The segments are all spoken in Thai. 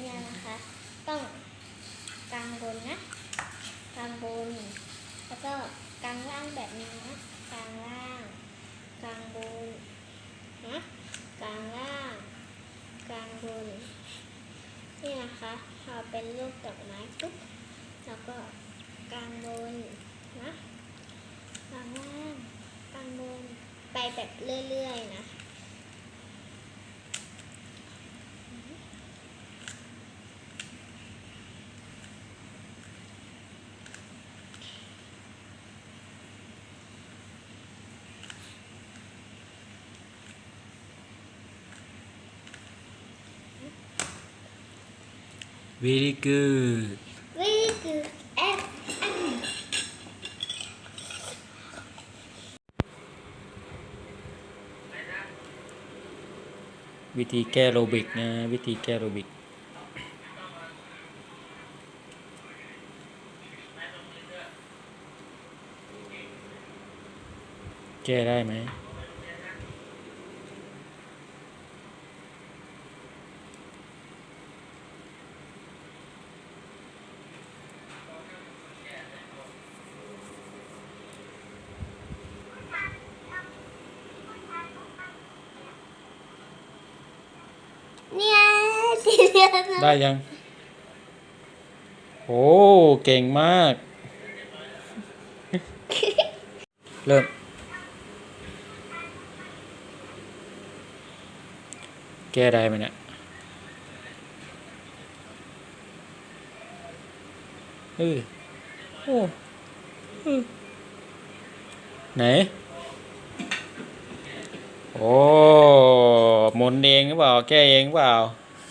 เนแบบเนี้ยนะคะ ต้องกลางบนนะกลางบน แล้วก็กลางล่างแบบนี้นะกลางล่างกลางบนนะกลางล่างกลางบนนี่นะคะเอาเป็นรูปดอกไม้ปุ๊บแล้วก็กลางบนนะกลางล่างกลางบนไปแบบเรื่อยๆนะ very good Very good. And, and วิธีแก้โรบิกนะ วิธีแก้โรบิกแก้ได้ไหม เนี่ย สีเหลืองได้ยัง โอ้เก่งมาก เริ่ม แก้ได้ไหมเนี่ยเออโอ้เออไหน โอ้หมุนเองหรือเปล่า แก้เองหรือเปล่า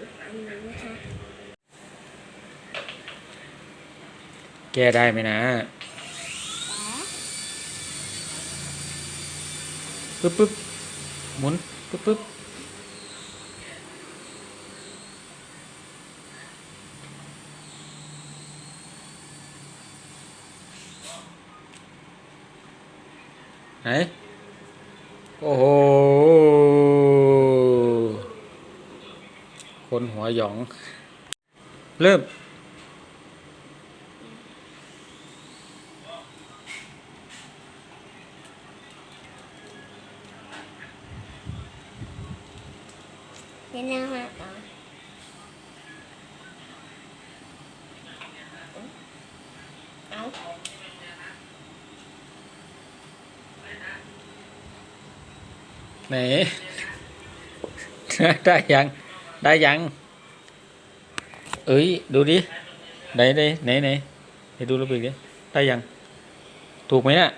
อีกอันหนึงนะคะ แก้ได้ไหมนะปึ๊บปึ๊บหมุนปึ๊บปึ๊บไหน โอ้โห คน หัวหยอง เริ่มเดี๋ยวนะคะเอาเอาไหน ได้ยัง ได้ยัง เอ้ย ดูดิไหนไหนไหนไหนไหนดูรูปอีกดิได้ยัง ถูกไหมเนี่ย